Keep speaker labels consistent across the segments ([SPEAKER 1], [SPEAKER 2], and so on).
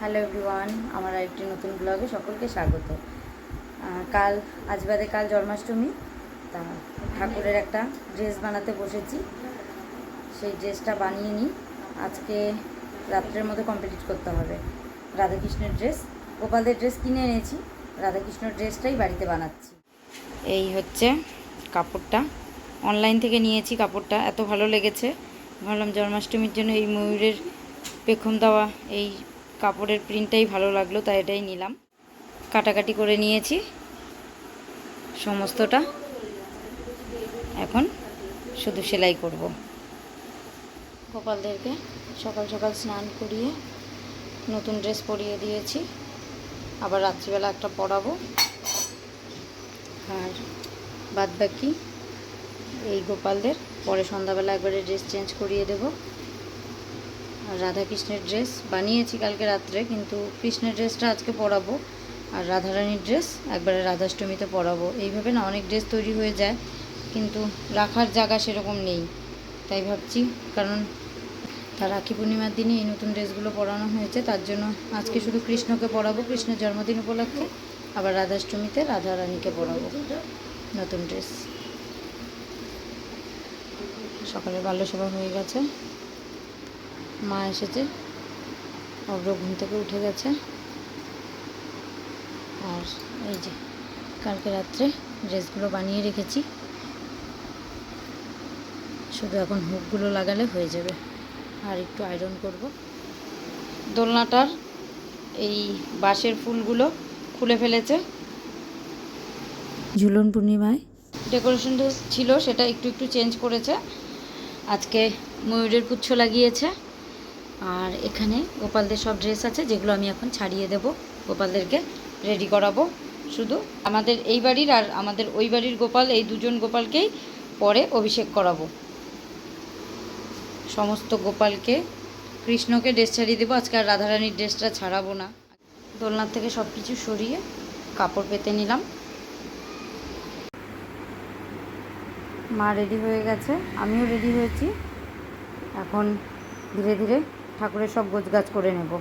[SPEAKER 1] Hello everyone, আমার আরেকটি নতুন ব্লগে সকলকে স্বাগত। কাল, আজ বাদে কাল জন্মাষ্টমী, তা ঠাকুরের একটা ড্রেস বানাতে বসেছি। সেই ড্রেসটা বানিয়ে নিই। আজকে রাত্রের মধ্যে কমপ্লিট করতে হবে। রাধাকৃষ্ণের ড্রেস। গোপালদের ড্রেস কিনে এনেছি। রাধাকৃষ্ণের ড্রেসটাই বাড়িতে বানাচ্ছি। এই হচ্ছে কাপড়টা। অনলাইন থেকে নিয়েছি কাপড়টা। এত ভালো লেগেছে। ভাবলাম জন্মাষ্টমীর জন্য এই ময়ূরের পেখম দেওয়া, এই কাপড়ের প্রিন্টটাই ভালো লাগল, তাই এটাই নিলাম। কাটাকাটি করে নিয়েছি সমস্তটা। এখন শুধু সেলাই করব। গোপালদেরকে সকাল সকাল স্নান করিয়ে নতুন ড্রেস পরিয়ে দিয়েছি। আবার রাত্রিবেলা একটা পরাবো। আর বাদ বাকি এই গোপালদের, পরে সন্ধ্যাবেলা একবারে ড্রেস চেঞ্জ করিয়ে দেবো। রাধাকৃষ্ণের ড্রেস বানিয়েছি কালকে রাত্রে, কিন্তু কৃষ্ণের ড্রেসটা আজকে পরাবো আর রাধারানীর ড্রেস একবারে রাধাষ্টমীতে পরাবো। এইভাবে না অনেক ড্রেস তৈরি হয়ে যায়, কিন্তু রাখার জায়গা সেরকম নেই। তাই ভাবছি, কারণ তার রাখি পূর্ণিমার দিনে এই নতুন ড্রেসগুলো পরানো হয়েছে, তার জন্য আজকে শুধু কৃষ্ণকে পরাবো, কৃষ্ণের জন্মদিন উপলক্ষে, আবার রাধাষ্টমীতে রাধারানীকে পরাবো নতুন ড্রেস সকালে বাল্যসভা হয়ে গেছে। মা এসেছে। অব্র ঘুম থেকে উঠে গেছে। আর এই যে কালকে রাত্রে ড্রেসগুলো বানিয়ে রেখেছি। শুধু এখন হুকগুলো লাগালে হয়ে যাবে। আর একটু আয়রন করব। দোলনাটার এই বাঁশের ফুলগুলো খুলে ফেলেছে। ঝুলন পূর্ণিমায়। ডেকোরেশনটা ছিল সেটা একটু একটু চেঞ্জ করেছে। আজকে ময়ূরের পুচ্ছ লাগিয়েছে। আর এখানে গোপালদের সব ড্রেস আছে, যেগুলো আমি এখন ছাড়িয়ে দেব। গোপালদেরকে রেডি করাবো শুধু। আমাদের এই বাড়ির আর আমাদের ওই বাড়ির গোপাল, এই দুজন গোপালকেই পরে অভিষেক করাবো। সমস্ত গোপালকে, কৃষ্ণকে ড্রেস ছাড়িয়ে দেবো। আজকে আর রাধারানীর ড্রেসটা ছাড়াবো না। দোলনার থেকে সব কিছু সরিয়ে কাপড় পেতে নিলাম। মা রেডি হয়ে গেছে, আমিও রেডি হয়েছি। এখন ধীরে ধীরে ঠাকুরের সব গোছগাছ করে নেব।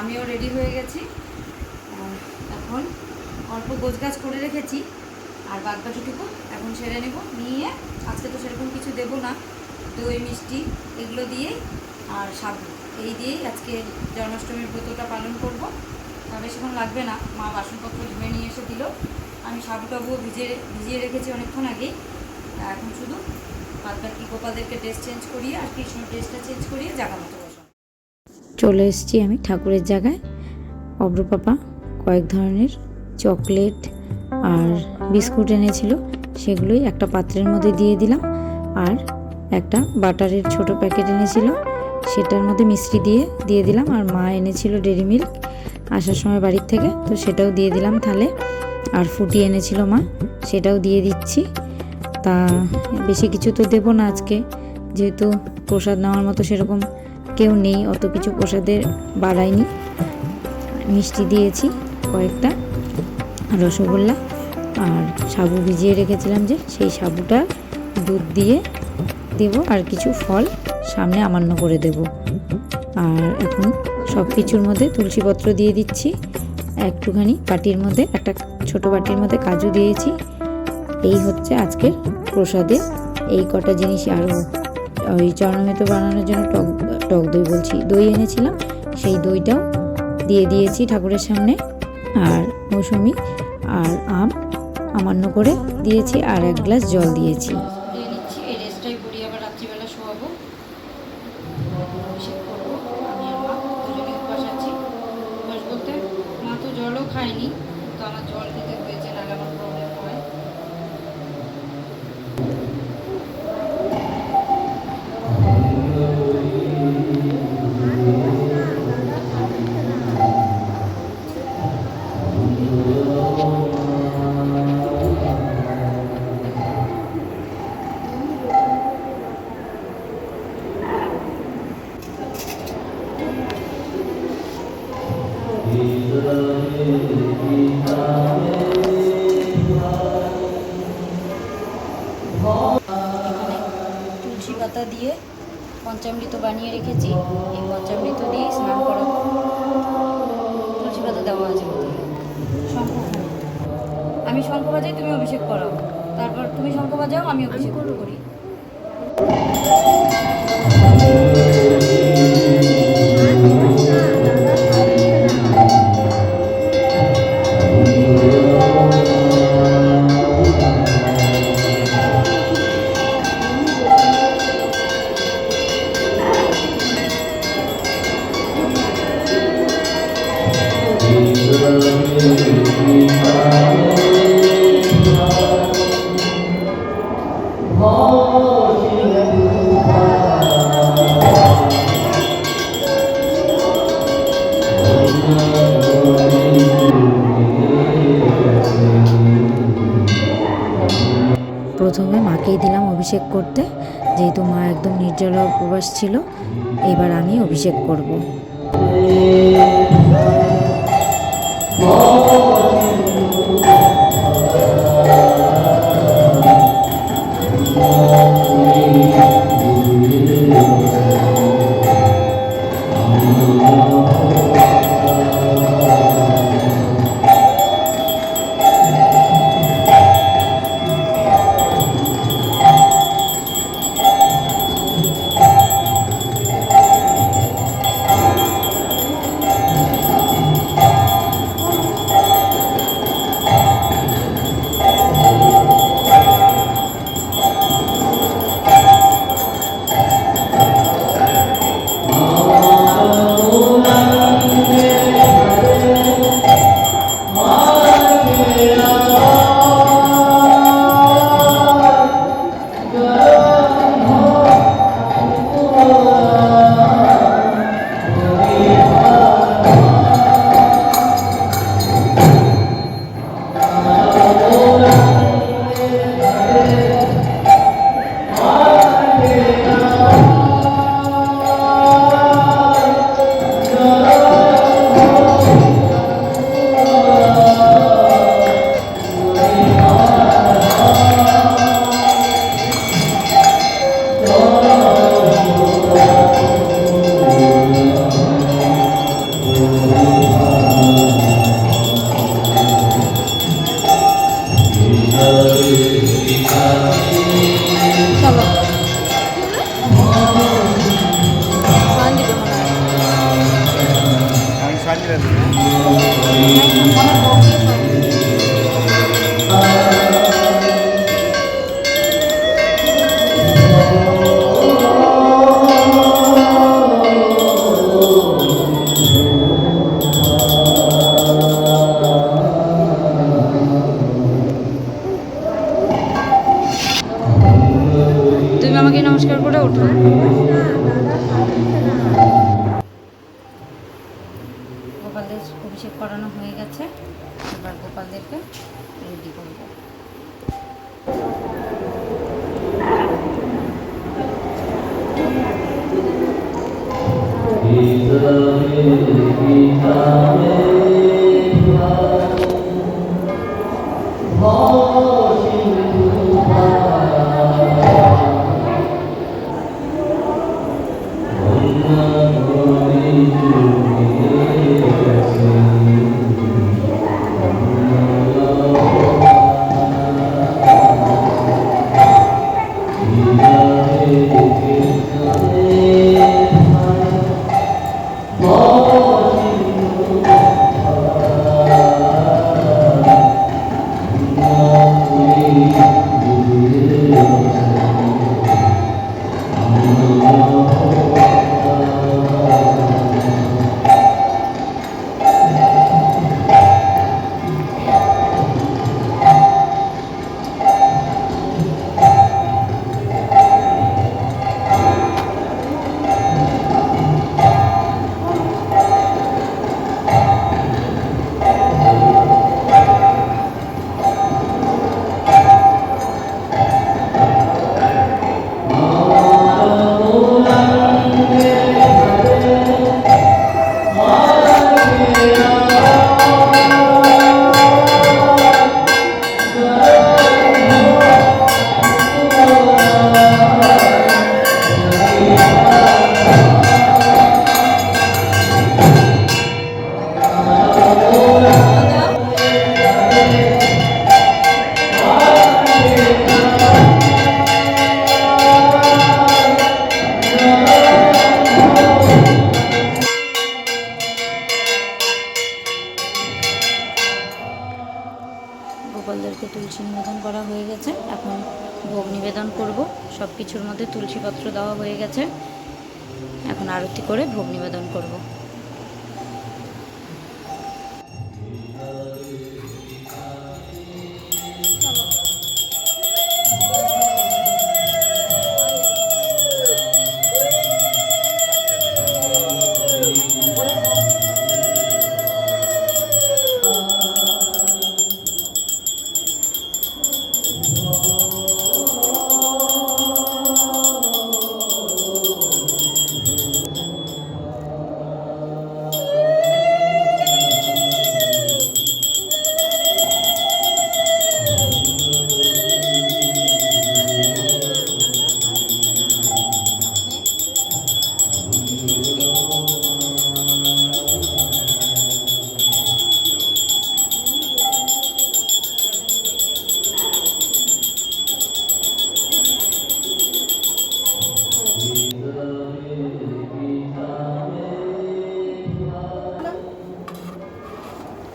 [SPEAKER 1] আমিও রেডি হয়ে গেছি। এখন অল্প গোছগাছ করে রেখেছি। আর বাদ বাকিটুকু এখন সেরে নেব। নিয়ে আজকে তো সেরকম কিছু দেবো না। দই, মিষ্টি এগুলো দিয়েই আর সাবু এই দিয়েই আজকে জন্মাষ্টমীর ব্রতটা পালন করব। তা বেশিক্ষণ লাগবে না। মা বাসনপত্র ধুয়ে নিয়ে এসে দিল। আমি সাবু টাবুও ভিজিয়ে ভিজিয়ে রেখেছি অনেকক্ষণ আগেই। এখন শুধু চলে এসেছি আমি ঠাকুরের জায়গায়। অব্রপাপা কয়েক ধরনের চকলেট আর বিস্কুট এনেছিল, সেগুলোই একটা পাত্রের মধ্যে দিয়ে দিলাম। আর একটা বাটারের ছোট প্যাকেট এনেছিল, সেটার মধ্যে মিষ্টি দিয়ে দিয়ে দিলাম। আর মা এনেছিল ডেরি মিল্ক আসার সময় বাড়ির থেকে, তো সেটাও দিয়ে দিলাম থালে। আর ফুটি এনেছিল মা, সেটাও দিয়ে দিচ্ছি। তা বেশি কিছু তো দেবো না আজকে। যেহেতু প্রসাদ নেওয়ার মতো সেরকম কেউ নেই, অত কিছু প্রসাদের বাড়ায়নি মিষ্টি দিয়েছি কয়েকটা, রসগোল্লা আর সাবু ভিজিয়ে রেখেছিলাম যে, সেই সাবুটা দুধ দিয়ে দেব আর কিছু ফল সামনে আমান্য করে দেব। আর এখন সব কিছুর মধ্যে তুলসীপত্র দিয়ে দিচ্ছি। একটুখানি বাটির মধ্যে, একটা ছোট বাটির মধ্যে কাজু দিয়েছি। এই হচ্ছে আজকের প্রসাদে। এই কটা জিনিস আরও ওই চরণমিত বানানোর জন্য টক টক দই বলছি, দই এনেছিলাম। সেই দইটাও দিয়ে দিয়েছি ঠাকুরের সামনে। আর মৌসুমি আর আম আমান্য করে দিয়েছি আর এক গ্লাস জল দিয়েছি। এই রেস্টটাই পরি আবার রাত্রিবেলা শোয়াবো। তুলসী পাতা দিয়ে পঞ্চামৃত বানিয়ে রেখেছি। এই পঞ্চামৃত দিয়ে স্নান করা।
[SPEAKER 2] তুলসী পাতা দেওয়া আছে আমি শঙ্খ বাজাই তুমি অভিষেক করো। তারপর তুমি শঙ্খ বাজাও আমি অভিষেক করি।
[SPEAKER 1] অভিষেক করতে যেহেতু মা একদম নির্জলা উপবাস ছিল এবার আমি অভিষেক করব। Oh এখন আরতি করে ভোগ নিবেদন করব।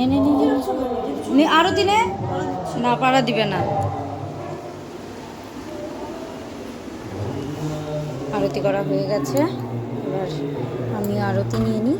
[SPEAKER 1] নে নে নে, নে নে আরতি নে না পাড়া দিবে না। আরতি করা হয়ে গেছে। এবার আমি আরতি নিয়ে নিই।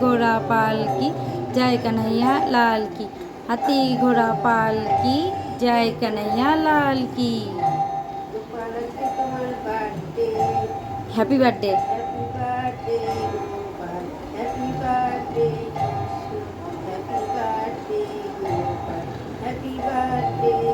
[SPEAKER 1] घोड़ा पाल की जय कन्हैया लाल की हाथी घोड़ा पाल की जय कन्हैया लाल की हैप्पी बर्थडे हैप्पी बर्थडे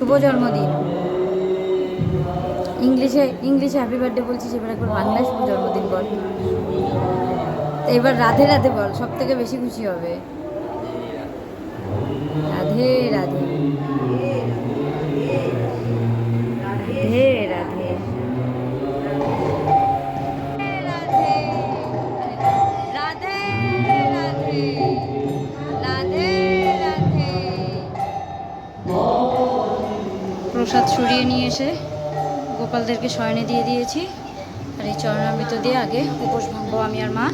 [SPEAKER 1] শুভ জন্মদিন ইংলিশে ইংলিশে হ্যাপি বার্থডে বলছিস, এবার একবার বাংলায় শুভ জন্মদিন বল এবার রাধে রাধে বল সব থেকে বেশি খুশি হবে। রাধে রাধে। গোপালদেরকে শয়নে দিয়ে দিয়েছি। আর এই চরণামৃত দিয়ে আগে উপোস ভাঙবো আমি আর মা।